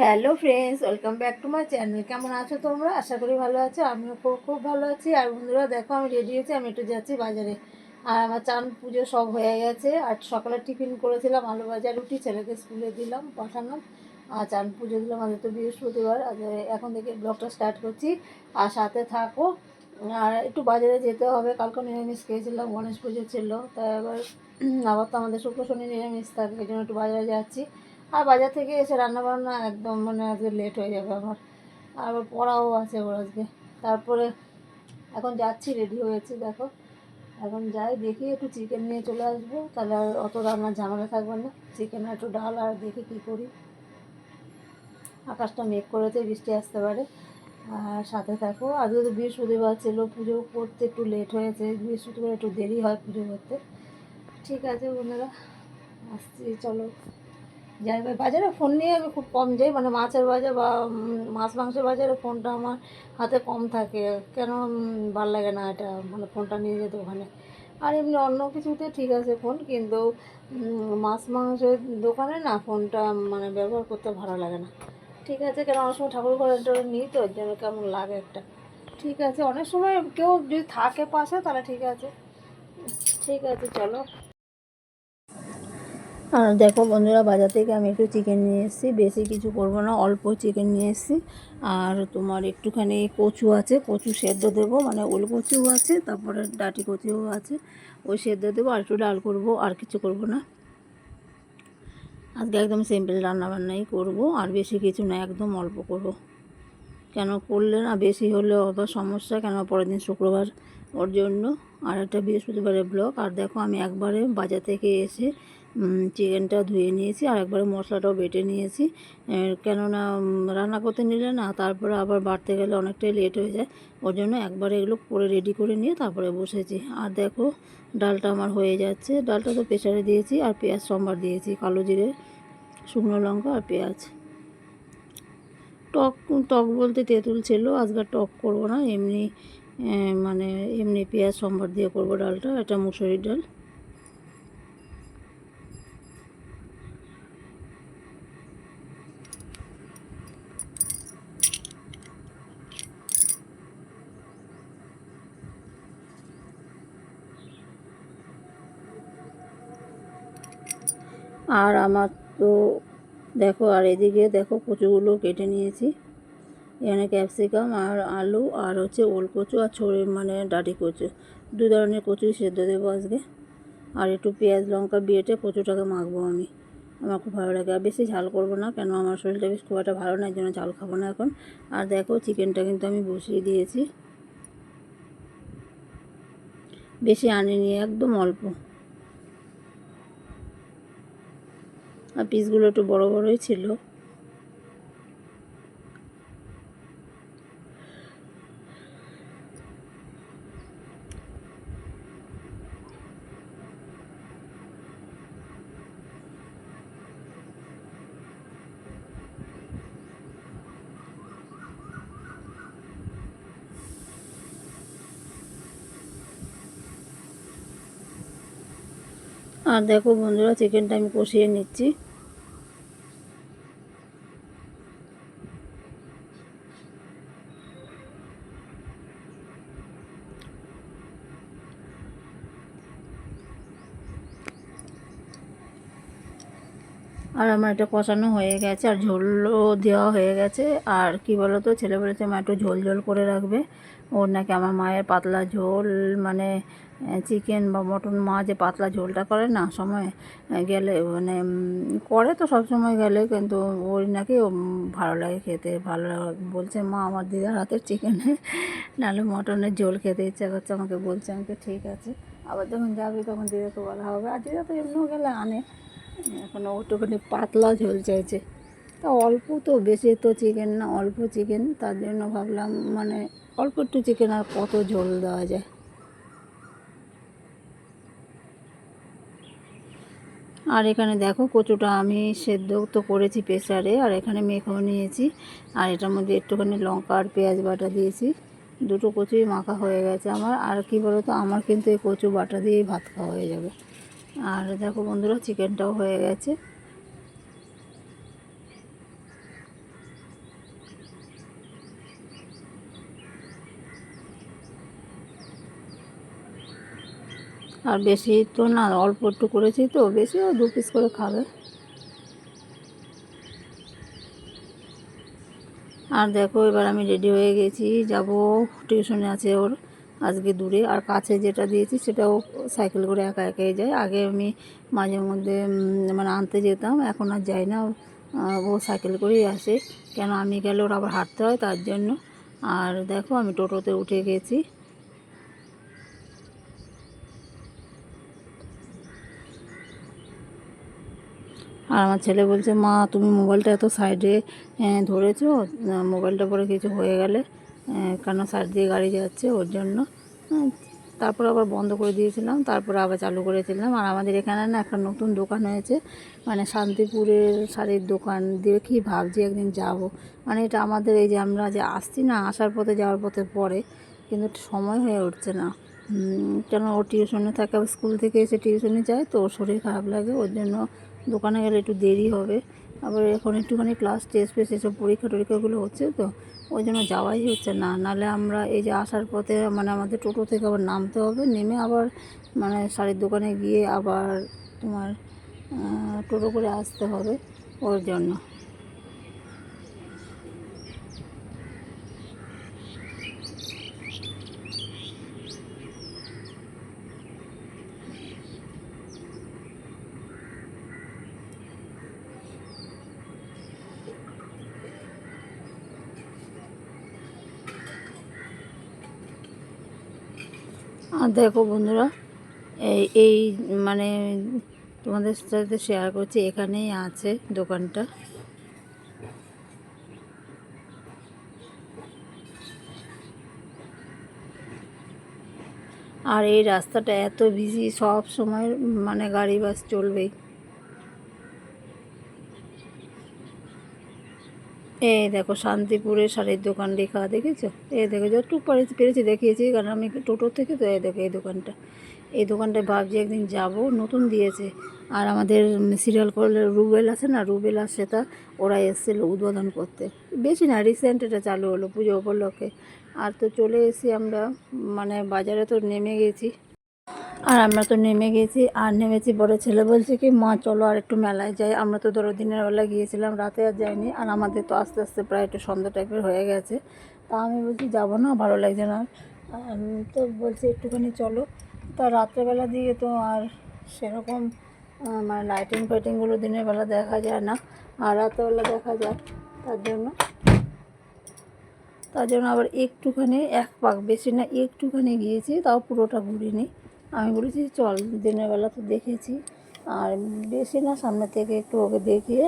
Hello friends, welcome back to my channel. কেমন আছো তোমরা? আশা করি ভালো আছো, আমিও খুব খুব ভালো আছি। আর বন্ধুরা, দেখো, আমি রেডি হয়েছি আমি একটু যাচ্ছি বাজারে। আর আমার চান পুজো সব হয়ে গেছে। আর সকালে টিফিন করেছিলাম, আলু ভাজা, রুটি, ছেলেকে স্কুলে দিলাম পাঠালাম আর চান পুজো দিলাম আমাদের তো বৃহস্পতিবার এখন থেকে ব্লগটা স্টার্ট করছি। আর সাথে থাকো। আর একটু বাজারে যেতে হবে, কালকে নিরামিষ খেয়েছিলাম, গণেশ পুজো ছিল। তাই আবার আবার তো আমাদের শুক্র, শনি নিরামিষ থাকে, এই জন্য একটু বাজারে যাচ্ছি। আর বাজার থেকে এসে রান্না বান্না একদম মানে আজকে লেট হয়ে যাবে আমার। আর পড়াও আছে ওর আজকে। তারপরে এখন যাচ্ছি রেডি হয়েছি, দেখো। এখন যাই, দেখি একটু চিকেন নিয়ে চলে আসব। তাহলে আর অত রান্নার ঝামেলা থাকবে না। চিকেন একটু ডাল আর দেখি কী করি। আকাশটা মেঘ করেছে, বৃষ্টি আসতে পারে। আর সাথে থাকো, আজকে তো বৃহস্পতিবার ছিল, পুজো করতে একটু লেট হয়েছে। বৃহস্পতিবার একটু দেরি হয় পুজো করতে। ঠিক আছে বন্ধুরা, আসছি, চলো। যাই বাজারে ফোন নিয়ে আমি খুব কম যাই মানে মাছের বাজার বা মাছ মাংসের বাজারে ফোনটা আমার হাতে কম থাকে। কেন ভালো লাগে না এটা মানে ফোনটা নিয়ে যেতে ওখানে। আর এমনি অন্য কিছুতে ঠিক আছে ফোন, কিন্তু মাছ মাংসের দোকানে না ফোনটা মানে ব্যবহার করতে ভালো লাগে না। ঠিক আছে, কেন, অনেক সময় ঠাকুর ঘরে নিই তো জন্য কেমন লাগে একটা। ঠিক আছে, অনেক সময় কেউ যদি থাকে পাশে, তাহলে ঠিক আছে। ঠিক আছে, চলো। আর দেখো বন্ধুরা, বাজার থেকে আমি একটু চিকেন নিয়ে এসেছি। বেশি কিছু করব না, অল্প চিকেন নিয়ে এসেছি। আর তোমার একটুখানি কচু আছে, কচু সেদ্ধ দেবো মানে ওল কচুও আছে, তারপরে ডাটি কচুও আছে, ওই সেদ্ধ দেবো, আর একটু ডাল করব, আর কিছু করব না। আজকে একদম সিম্পল রান্নাবান্নাই করব, আর বেশি কিছু না, একদম অল্প করব। কেন করলে না, বেশি হলে আবার সমস্যা, কেন পরের দিন শুক্রবার ওর জন্য। আর একটা বৃহস্পতিবারের ব্লগ, আর দেখো আমি একবারে বাজার থেকে এসে চিকেনটা ধুয়ে নিয়েছি আর একবারে মশলাটাও বেটে নিয়েছি। কেননা রান্না করতে নিলে না তারপরে আবার বাড়তে গেলে অনেকটাই লেট হয়ে যায়। ওর জন্য একবারে এগুলো করে রেডি করে নিয়ে তারপরে বসেছি। আর দেখো, ডালটা আমার হয়ে যাচ্ছে। ডালটা তো প্রেশারে দিয়েছি আর পেঁয়াজ, সম্বার দিয়েছি, কালো জিরে, শুকনো লঙ্কা আর পেঁয়াজ। টক টক বলতে তেঁতুল ছিল, আজকে টক করব না। এমনি মানে এমনি পেঁয়াজ, সম্বার দিয়ে করব ডালটা। এটা মুসুরির ডাল। আর আমার তো দেখো, আর এদিকে দেখো কচুগুলো কেটে নিয়েছি। এখানে ক্যাপসিকাম আর আলু আর হচ্ছে ওল কচু আর ছড়ি মানে ডাটি কচু। দু ধরনের কচুই সেদ্ধ দেবো আজকে। আর একটু পেঁয়াজ লঙ্কা বেটে কচুটাকে মাখবো আমি। আমার খুব ভালো লাগে। আর বেশি ঝাল করব না, কেন আমার শরীরটা বেশ খুব একটা ভালো না জন্য ঝাল খাব না এখন। আর দেখো চিকেনটা কিন্তু আমি বসিয়ে দিয়েছি। বেশি আনিনি, একদম অল্প। আর পিসগুলো একটু বড় বড়ই ছিল। আর দেখো বন্ধুরা চিকেনটা আমি কষিয়ে নিচ্ছি। আর আমার এটা কষানো হয়ে গেছে, আর ঝোলও দেওয়া হয়ে গেছে। আর কি বলো তো ছেলে বলেছে, মা, একটু ঝোল ঝোল করে রাখবে। ওর নাকি আমার মায়ের পাতলা ঝোল মানে চিকেন বা মটন, মা যে পাতলা ঝোলটা করে না, সময় গেলে মানে করে তো সব সময় গেলে, কিন্তু ওর নাকি ভালো লাগে খেতে, ভালো বলছে, মা, আমার দিদার হাতের চিকেনে, নাহলে মটনের ঝোল খেতে ইচ্ছা করছে আমাকে। বলছে আমাকে, ঠিক আছে। আবার যখন যাবি, তখন দিদাকে বলা হবে। আর দিদা তো এমনিও গেলে আনে। এখন ওটুখানি পাতলা ঝোল চাইছে। তা অল্প তো বেশি তো চিকেন না, অল্প চিকেন তার জন্য ভাবলাম মানে অল্প একটু চিকেন আর কত ঝোল দেওয়া যায়। আর এখানে দেখো কচুটা আমি সেদ্ধ তো করেছি প্রেসারে, আর এখানে মেখেও নিয়েছি। আর এটার মধ্যে একটুখানি লঙ্কা আর পেঁয়াজ বাটা দিয়েছি। দুটো কচুই মাখা হয়ে গেছে আমার। আর কি বলো তো আমার কিন্তু এই কচু বাটা দিয়েই ভাত খাওয়া হয়ে যাবে। আর দেখো বন্ধুরা, চিকেনটাও হয়ে গেছে। আর বেশি তো না, অল্প একটু করেছি তো, বেশি দু পিস করে খাবে। আর দেখো, এবার আমি রেডি হয়ে গেছি, যাব টিউশনে আছে ওর। আজকে দূরে। আর কাছে যেটা দিয়েছি সেটাও সাইকেল করে একা একাই যায়। আগে আমি মাঝে মধ্যে মানে আনতে যেতাম, এখন আর যাই না। ও সাইকেল করেই আসে। কেন আমি গেলে ওর আবার হাঁটতে হয় তার জন্য। আর দেখো, আমি টোটোতে উঠে গেছি। আর আমার ছেলে বলছে, মা, তুমি মোবাইলটা এত সাইডে ধরেছো? মোবাইলটা পরে কিছু হয়ে গেলে কেন সাইড দিয়ে গাড়ি যাচ্ছে ওর জন্য। হ্যাঁ, তারপর আবার বন্ধ করে দিয়েছিলাম তারপরে আবার চালু করেছিলাম। আর আমাদের এখানে না একটা নতুন দোকান হয়েছে মানে শান্তিপুরের শাড়ির দোকান। দিয়ে কি ভাবছি একদিন যাব। মানে এটা আমাদের এই যে আমরা যে আসছি না আসার পথে যাওয়ার পথে পরে কিন্তু সময় হয়ে উঠছে না। কেন ও টিউশনে থাকে স্কুল থেকে এসে টিউশনে যায় তো ওর শরীর খারাপ লাগে ওর জন্য দোকানে গেলে একটু দেরি হবে। আবার এখন একটুখানি ক্লাস টেস্ট ফেস এসব পরীক্ষা টরীক্ষাগুলো হচ্ছে তো, ওই জন্য যাওয়াই হচ্ছে না। নালে আমরা এই যে আসার পথে মানে আমাদের টোটো থেকে আবার নামতে হবে, নেমে আবার মানে শাড়ির দোকানে গিয়ে আবার তোমার টোটো করে আসতে হবে ওর জন্য। আর দেখো বন্ধুরা, এই এই মানে তোমাদের সাথে শেয়ার করছি, এখানেই আছে দোকানটা। আর এই রাস্তাটা এত বিজি সব সময় মানে গাড়ি বাস চলবেই। এই দেখো শান্তিপুরে শাড়ির দোকান লেখা, দেখেছ? এই দেখো, যতটুকু পেরেছি পেরেছি, দেখিয়েছি, কারণ আমি টোটো থেকে তো এই দেখো, এই দোকানটা। এই দোকানটায় ভাবছি একদিন যাব, নতুন দিয়েছে। আর আমাদের সিরিয়াল করলে রুবেল আছে না, রুবেল আর সেটা ওরা এসেছিল উদ্বোধন করতে। বেশি না রিসেন্ট এটা চালু হলো পুজো উপলক্ষে। আর তো চলে এসেছি আমরা মানে বাজারে তো নেমে গেছি। আর আমরা তো নেমে গেছি, আর নেমেছি বড় ছেলে বলছে কি, মা, চলো আর একটু মেলায় যাই। আমরা তো ধরো দিনের বেলা গিয়েছিলাম, রাতে আর যাইনি, আর আমাদের তো আস্তে আস্তে প্রায় একটু সন্ধ্যা টাইপের হয়ে গেছে। তা আমি বলছি, যাব না, ভালো লাগছে না। তো বলছি, একটুখানি চলো। তা রাত্রেবেলা দিয়ে তো আর সেরকম মানে লাইটিং ফাইটিংগুলো দিনের বেলা দেখা যায় না, আর রাত্রেবেলা দেখা যায় তার জন্য। তার জন্য আবার একটুখানি, এক পাক বেশি না, একটুখানি গিয়েছি, তাও পুরোটা ঘুরিনি। আমি বলেছি, চল, দিনের বেলা তো দেখেছি। আর বেশি না, সামনে থেকে একটু ওকে দেখিয়ে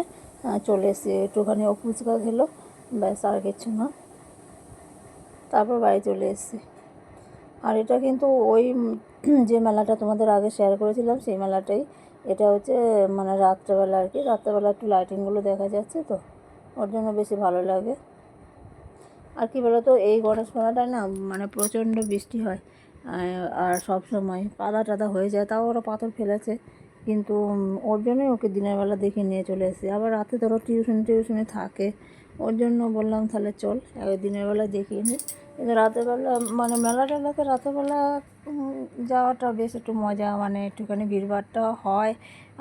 চলে এসে একটুখানি ও ফুচকা খেলো, ব্যাস, আর কিছু না। তারপর বাড়ি চলে এসেছি। আর এটা কিন্তু ওই যে মেলাটা তোমাদের আগে শেয়ার করেছিলাম, সেই মেলাটাই। এটা হচ্ছে মানে রাত্রেবেলা আর কি। রাত্রেবেলা একটু লাইটিংগুলো দেখা যাচ্ছে তো, ওর জন্য বেশি ভালো লাগে। আর কি বলতো, এই গণেশ মেলাটায় না মানে প্রচণ্ড বৃষ্টি হয়। আর সব সময় পাতা টাদা হয়ে যায়, তাও ওরা পাথর ফেলেছে। কিন্তু ওর জন্যই ওকে দিনের বেলা দেখে নিয়ে চলে এসেছি। আবার রাতে ধরো টিউশন টিউশনে থাকে, ওর জন্য বললাম তাহলে চল দিনের বেলা দেখিয়ে নিই কিন্তু রাতের বেলা মানে মেলা টেলাতে রাতেরবেলা যাওয়াটা বেশ একটু মজা মানে একটুখানি ভিড়ভাড়টা হয়।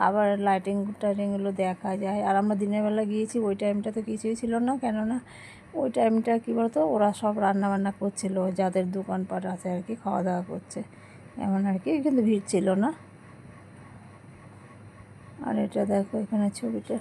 আবার লাইটিং টাইটিংগুলো দেখা যায়। আর আমরা দিনের বেলা গিয়েছি, ওই টাইমটা তো কিছুই ছিল না, কেননা ওই টাইমটা কী বলতো, ওরা সব রান্না বান্না করছিল যাদের দোকানপাট আছে আর কি খাওয়া দাওয়া করছে। এমন আর কি, কিন্তু ভিড় ছিল না। আর এটা দেখো এখানে ছবিটা।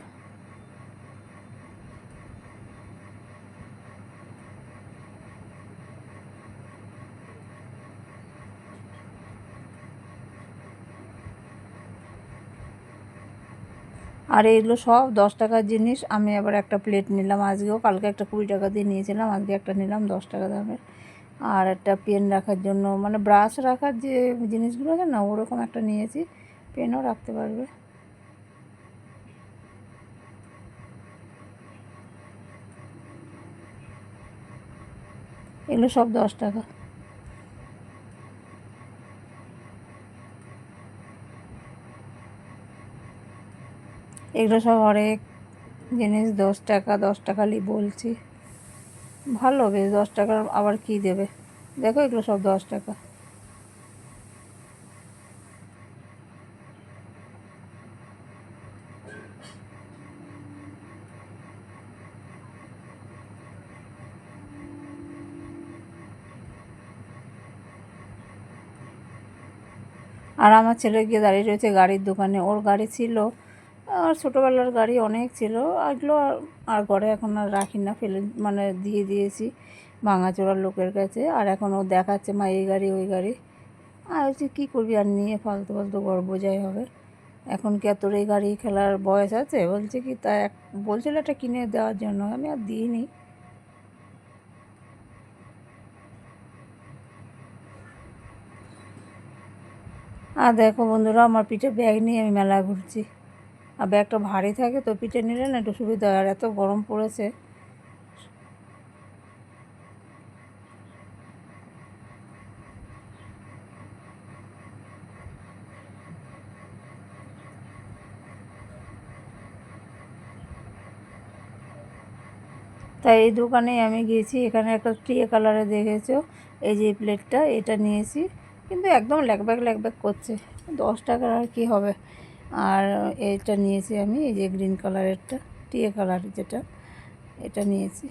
আর এগুলো সব দশ টাকার জিনিস। আমি আবার একটা প্লেট নিলাম আজকেও। কালকে একটা কুড়ি টাকা দিয়ে নিয়েছিলাম। আজকে একটা নিলাম, দশ টাকা দামের। আর একটা পেন রাখার জন্য মানে ব্রাশ রাখার যে জিনিসগুলো আছে না, ওরকম একটা নিয়েছি। পেনও রাখতে পারবে। এগুলো সব দশ টাকা। এগুলো সব অনেক জিনিস, দশ টাকা দশ টাকা লি বলছি। ভালো বেশ দশ টাকার আবার কি দেবে? দেখো এগুলো সব দশ টাকা। আর আমার ছেলে গিয়ে দাঁড়িয়ে রয়েছে গাড়ির দোকানে। ওর গাড়ি ছিল আর ছোটোবেলার গাড়ি অনেক ছিল। এগুলো আর- ঘরে এখন আর রাখি না, ফেলে মানে দিয়ে দিয়েছি ভাঙাচোরার লোকের কাছে। আর এখন ও দেখাচ্ছে, মা, এই গাড়ি, ওই গাড়ি। আর হচ্ছে কী করবি? আর নিয়ে ফালতু ফালতু গড় বোঝাই হবে। এখন কি আর তোর এই গাড়ি খেলার বয়স আছে? বলছে কি, তা এক বলছিল একটা কিনে দেওয়ার জন্য। আমি আর দিইনি। আর দেখো বন্ধুরা, আমার পিঠে ব্যাগ নিয়ে আমি মেলা ঘুরছি। আর ব্যাগটা ভারী থাকে তো পিঠে নিলে না একটু সুবিধা আর এত গরম পড়েছে। তাই এই দোকানে আমি গিয়েছি, এখানে একটা ট্রে কালারে দেখেছ? এই যে প্লেটটা, এটা নিয়েছি। কিন্তু একদম ল্যাকব্যাক ল্যাকব্যাক করছে। দশ টাকার আর কি হবে? আর এটা নিয়েছি আমি এই যে গ্রিন কালারেরটা টিয়ে কালার যেটা এটা নিয়েছি।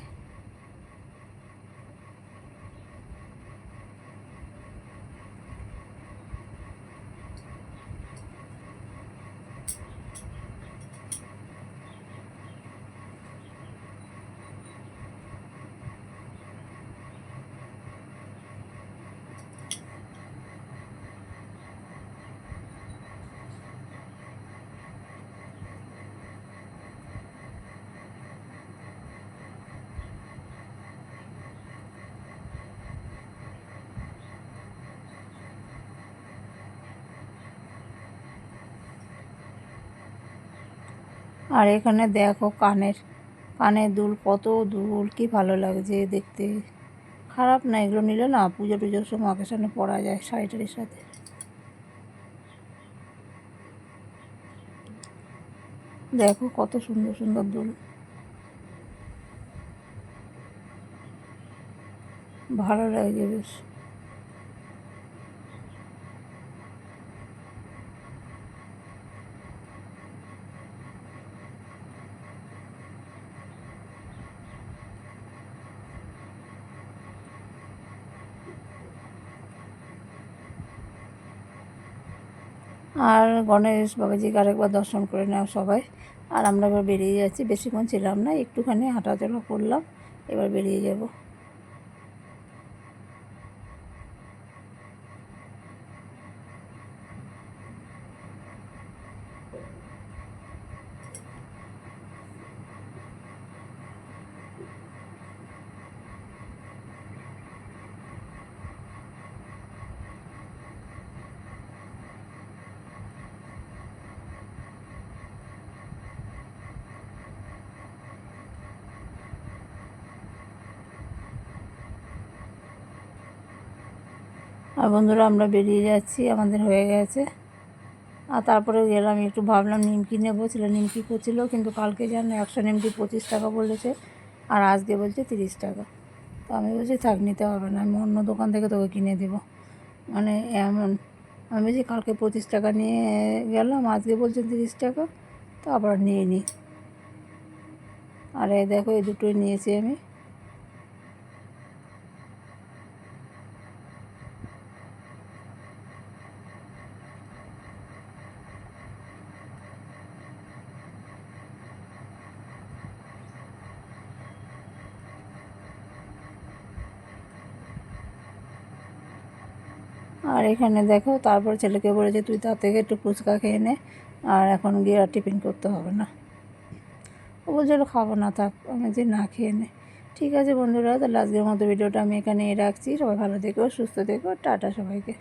আর এখানে দেখো কানের কানের দুল কত দুল, কি ভালো লাগছে দেখতে। খারাপ না, এগুলো নিলে না পুজো টুজোর সময় অকেশনে পরা যায় শাড়ি টাড়ির সাথে। দেখো কত সুন্দর সুন্দর দুল। ভালো লাগছে বেশ। আর গণেশ বাবাজিকে আরেকবার দর্শন করে নেওয়া সবাই। আর আমরা এবার বেরিয়ে যাচ্ছি, বেশিক্ষণ ছিলাম না, একটুখানি হাঁটাচলা করলাম, এবার বেরিয়ে যাব। আর বন্ধুরা, আমরা বেরিয়ে যাচ্ছি, আমাদের হয়ে গেছে। আর তারপরে গেলাম, একটু ভাবলাম নিমকি নেব। ছেলে নিমকি করছিল, কিন্তু কালকে যেন একশো নিমকি পঁচিশ টাকা বলেছে, আর আজকে বলছে তিরিশ টাকা। তো আমি বলছি, থাক, নিতে হবে না, আমি অন্য দোকান থেকে তোকে কিনে দেবো। মানে এমন, আমি বলছি, কালকে পঁচিশ টাকা নিয়ে গেলাম, আজকে বলছে তিরিশ টাকা, তো আবার নিয়ে নিই আর এই দেখো, এই দুটোই নিয়েছি আমি। আর এখানে দেখো, তারপর ছেলেকে বলেছে তুই তার থেকে একটু ফুচকা খেয়ে নে, আর এখন গিয়ে আর টিফিন করতে হবে না। ও বলছিল, খাব না, থাক, আমি যে না খেয়ে নে। ঠিক আছে বন্ধুরা, তাহলে আজকের মতো ভিডিওটা আমি এখানে রাখছি। সবাই ভালো থেকো, সুস্থ থেকো, টাটা সবাইকে।